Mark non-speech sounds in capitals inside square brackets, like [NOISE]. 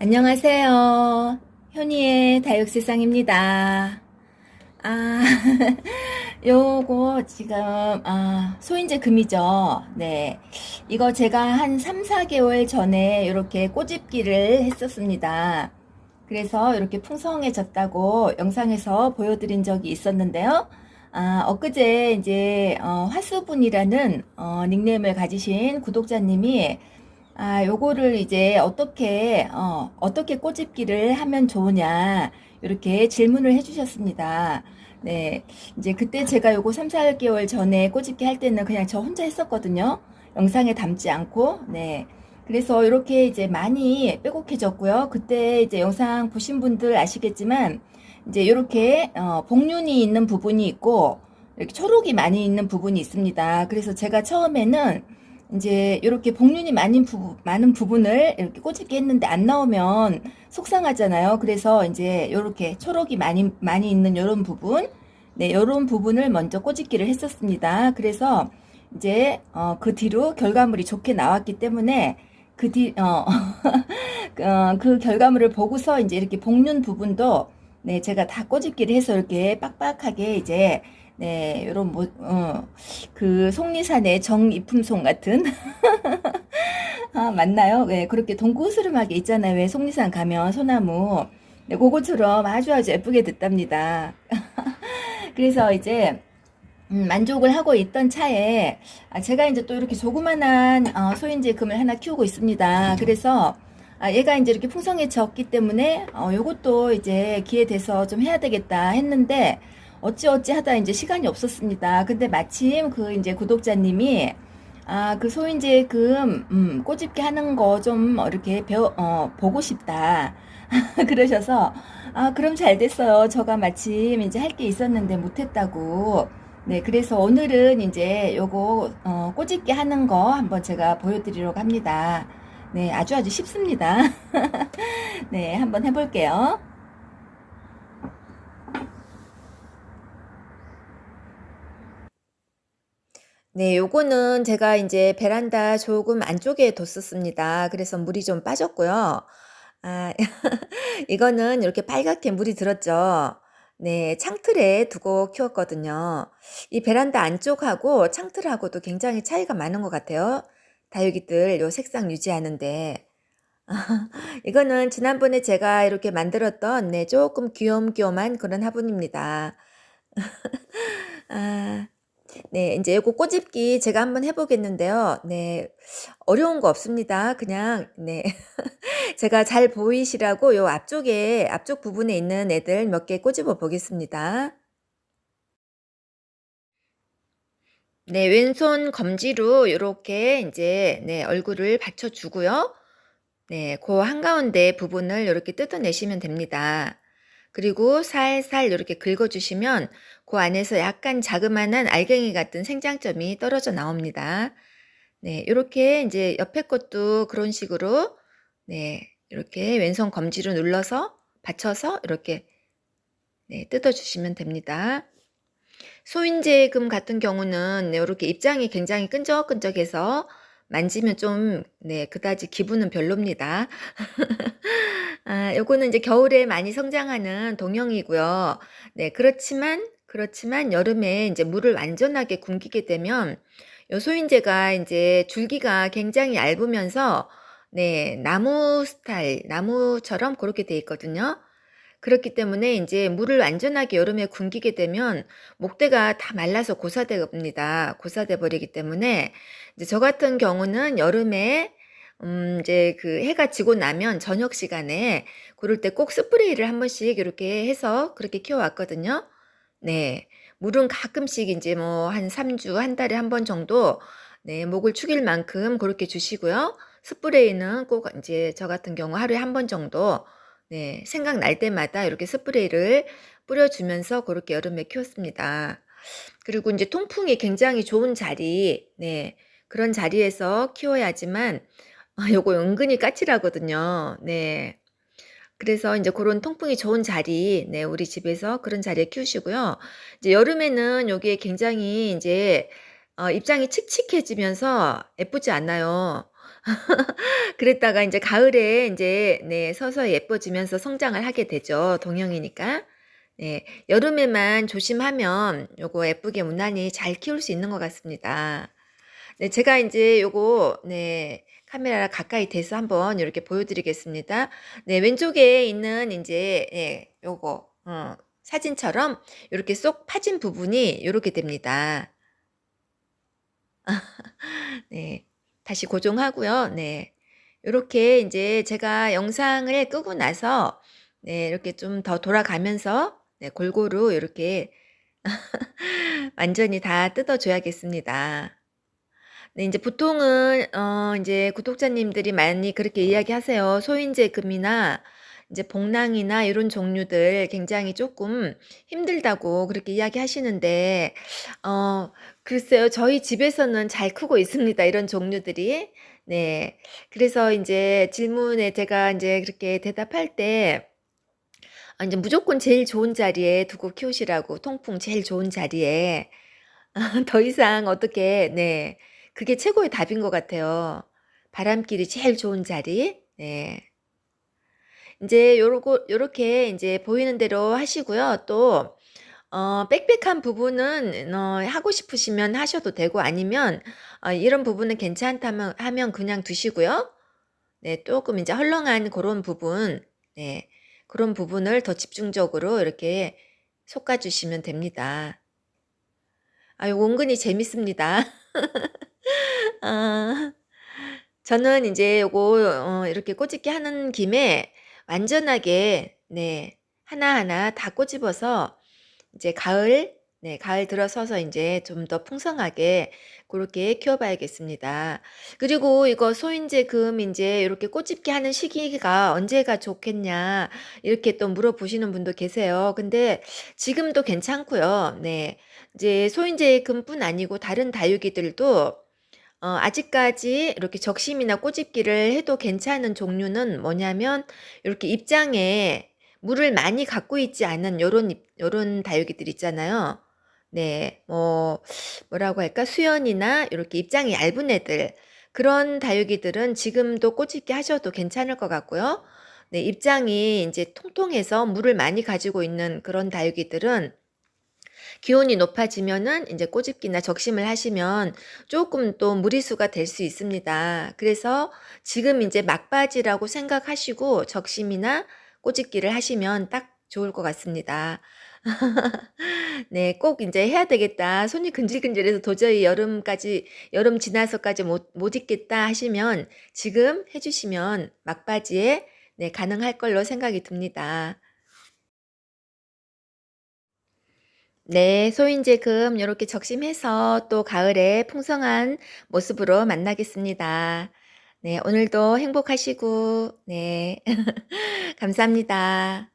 안녕하세요. 현이의 다육세상입니다. 아, [LAUGHS] 요거 지금, 아, 소인제 금이죠. 네. 이거 제가 한 3, 4개월 전에 이렇게 꼬집기를 했었습니다. 그래서 이렇게 풍성해졌다고 영상에서 보여드린 적이 있었는데요. 아, 엊그제 이제, 어, 화수분이라는, 어, 닉네임을 가지신 구독자님이 아, 요거를 이제 어떻게, 어, 어떻게 꼬집기를 하면 좋으냐, 이렇게 질문을 해주셨습니다. 네. 이제 그때 제가 요거 3, 4개월 전에 꼬집기 할 때는 그냥 저 혼자 했었거든요. 영상에 담지 않고, 네. 그래서 이렇게 이제 많이 빼곡해졌고요. 그때 이제 영상 보신 분들 아시겠지만, 이제 이렇게, 어, 복륜이 있는 부분이 있고, 이렇게 초록이 많이 있는 부분이 있습니다. 그래서 제가 처음에는 이제 이렇게 복륜이 많은 부분, 많은 부분을 이렇게 꼬집기 했는데 안 나오면 속상하잖아요. 그래서 이제 이렇게 초록이 많이 많이 있는 이런 부분, 네, 이런 부분을 먼저 꼬집기를 했었습니다. 그래서 이제 어, 그 뒤로 결과물이 좋게 나왔기 때문에 그 뒤, 어, [LAUGHS] 어, 그 결과물을 보고서 이제 이렇게 복륜 부분도 네, 제가 다 꼬집기를 해서 이렇게 빡빡하게 이제 네, 요런 뭐, 어, 그 속리산의 정이품송 같은 [LAUGHS] 아, 맞나요? 네, 그렇게 동구스름하게 있잖아요. 왜 속리산 가면 소나무. 네, 그거처럼 아주 아주 예쁘게 됐답니다. [LAUGHS] 그래서 이제 음, 만족을 하고 있던 차에 아, 제가 이제 또 이렇게 조그만한 어, 소인제 금을 하나 키우고 있습니다. 그래서 아, 얘가 이제 이렇게 풍성해졌기 때문에 어, 요것도 이제 기회 돼서 좀 해야 되겠다 했는데 어찌어찌 하다 이제 시간이 없었습니다. 근데 마침 그 이제 구독자님이 아, 그 소인제 금, 음, 꼬집기 하는 거 좀 이렇게 배워, 어, 보고 싶다. [LAUGHS] 그러셔서, 아, 그럼 잘 됐어요. 저가 마침 이제 할 게 있었는데 못했다고. 네, 그래서 오늘은 이제 요거, 어, 꼬집기 하는 거 한번 제가 보여드리려고 합니다. 네, 아주 아주 쉽습니다. [LAUGHS] 네, 한번 해볼게요. 네, 요거는 제가 이제 베란다 조금 안쪽에 뒀었습니다. 그래서 물이 좀 빠졌고요. 아, [LAUGHS] 이거는 이렇게 빨갛게 물이 들었죠. 네, 창틀에 두고 키웠거든요. 이 베란다 안쪽하고 창틀하고도 굉장히 차이가 많은 것 같아요. 다육이들 요 색상 유지하는 데. [LAUGHS] 이거는 지난번에 제가 이렇게 만들었던 네, 조금 귀염귀염한 그런 화분입니다. [LAUGHS] 아, 네, 이제 요거 꼬집기 제가 한번 해 보겠는데요. 네, 어려운 거 없습니다. 그냥, 네. [LAUGHS] 제가 잘 보이시라고 요 앞쪽에, 앞쪽 부분에 있는 애들 몇 개 꼬집어 보겠습니다. 네, 왼손 검지로 이렇게 이제, 네, 얼굴을 받쳐 주고요. 네, 그 한가운데 부분을 이렇게 뜯어내시면 됩니다. 그리고 살살 이렇게 긁어주시면 그 안에서 약간 자그마한 알갱이 같은 생장점이 떨어져 나옵니다. 네, 이렇게 이제 옆에 것도 그런 식으로 네, 이렇게 왼손 검지로 눌러서 받쳐서 이렇게 네, 뜯어주시면 됩니다. 소인제금 같은 경우는 네, 이렇게 입장이 굉장히 끈적끈적해서 만지면 좀, 네, 그다지 기분은 별로입니다. [LAUGHS] 아, 요거는 이제 겨울에 많이 성장하는 동형이고요. 네, 그렇지만, 그렇지만 여름에 이제 물을 완전하게 굶기게 되면 요 소인제가 이제 줄기가 굉장히 얇으면서 네, 나무 스타일, 나무처럼 그렇게 돼 있거든요. 그렇기 때문에 이제 물을 완전하게 여름에 굶기게 되면 목대가 다 말라서 고사됩니다. 고사돼 버리기 때문에 이제 저 같은 경우는 여름에 음, 이제 그 해가 지고 나면 저녁 시간에 그럴 때 꼭 스프레이를 한 번씩 이렇게 해서 그렇게 키워 왔거든요. 네. 물은 가끔씩 이제 뭐 한 3주, 한 달에 한번 정도 네, 목을 축일 만큼 그렇게 주시고요. 스프레이는 꼭 이제 저 같은 경우 하루에 한번 정도 네, 생각날 때마다 이렇게 스프레이를 뿌려 주면서 그렇게 여름에 키웠습니다. 그리고 이제 통풍이 굉장히 좋은 자리, 네, 그런 자리에서 키워야지만 아, 요거 은근히 까칠하거든요. 네. 그래서 이제 그런 통풍이 좋은 자리, 네, 우리 집에서 그런 자리에 키우시고요. 이제 여름에는 여기에 굉장히 이제 어, 입장이 칙칙해지면서 예쁘지 않나요? [LAUGHS] 그랬다가 이제 가을에 이제 네, 서서 예뻐지면서 성장을 하게 되죠. 동형이니까. 네, 여름에만 조심하면 요거 예쁘게 무난히 잘 키울 수 있는 것 같습니다. 네, 제가 이제 요거 네, 카메라 가까이 대서 한번 이렇게 보여드리겠습니다. 네, 왼쪽에 있는 이제 예, 요거 어, 사진처럼 이렇게 쏙 파진 부분이 이렇게 됩니다. [LAUGHS] 네, 다시 고정하고요. 네, 이렇게 이제 제가 영상을 끄고 나서 네, 이렇게 좀 더 돌아가면서 네, 골고루 이렇게 [LAUGHS] 완전히 다 뜯어줘야겠습니다. 네, 이제 보통은 어, 이제 구독자님들이 많이 그렇게 이야기하세요. 소인제금이나 이제 복랑이나 이런 종류들 굉장히 조금 힘들다고 그렇게 이야기하시는데 어, 글쎄요. 저희 집에서는 잘 크고 있습니다. 이런 종류들이. 네. 그래서 이제 질문에 제가 이제 그렇게 대답할 때 아, 이제 무조건 제일 좋은 자리에 두고 키우시라고 통풍 제일 좋은 자리에 [LAUGHS] 더 이상 어떻게 네. 그게 최고의 답인 것 같아요. 바람길이 제일 좋은 자리. 네. 이제 요러고 요렇게 이제 보이는 대로 하시고요. 또 어, 빽빽한 부분은 어, 하고 싶으시면 하셔도 되고 아니면 어, 이런 부분은 괜찮다면 하면 그냥 두시고요. 네, 조금 이제 헐렁한 그런 부분, 네, 그런 부분을 더 집중적으로 이렇게 솎아 주시면 됩니다. 아, 요 은근히 재밌습니다. [LAUGHS] [LAUGHS] 아, 저는 이제 요거 어, 이렇게 꼬집기 하는 김에 완전하게 네, 하나하나 다 꼬집어서 이제 가을 네, 가을 들어서서 이제 좀 더 풍성하게 그렇게 키워봐야겠습니다. 그리고 이거 소인제 금 이제 이렇게 꽃집게 하는 시기가 언제가 좋겠냐 이렇게 또 물어보시는 분도 계세요. 근데 지금도 괜찮고요. 네, 이제 소인제 금뿐 아니고 다른 다육이들도 어, 아직까지 이렇게 적심이나 꼬집기를 해도 괜찮은 종류는 뭐냐면 이렇게 입장에 물을 많이 갖고 있지 않은 요런 잎- 요런 다육이들 있잖아요. 네, 뭐 뭐라고 할까? 수연이나 이렇게 입장이 얇은 애들 그런 다육이들은 지금도 꼬집기 하셔도 괜찮을 것 같고요. 네, 입장이 이제 통통해서 물을 많이 가지고 있는 그런 다육이들은 기온이 높아지면은 이제 꼬집기나 적심을 하시면 조금 또 무리수가 될 수 있습니다. 그래서 지금 이제 막바지라고 생각하시고 적심이나 꼬집기를 하시면 딱 좋을 것 같습니다. [LAUGHS] 네, 꼭 이제 해야 되겠다. 손이 근질근질해서 도저히 여름까지, 여름 지나서까지 못, 못 있겠다 하시면 지금 해주시면 막바지에 네, 가능할 걸로 생각이 듭니다. 네, 소인제금 이렇게 적심해서 또 가을에 풍성한 모습으로 만나겠습니다. 네, 오늘도 행복하시고, 네, [LAUGHS] 감사합니다.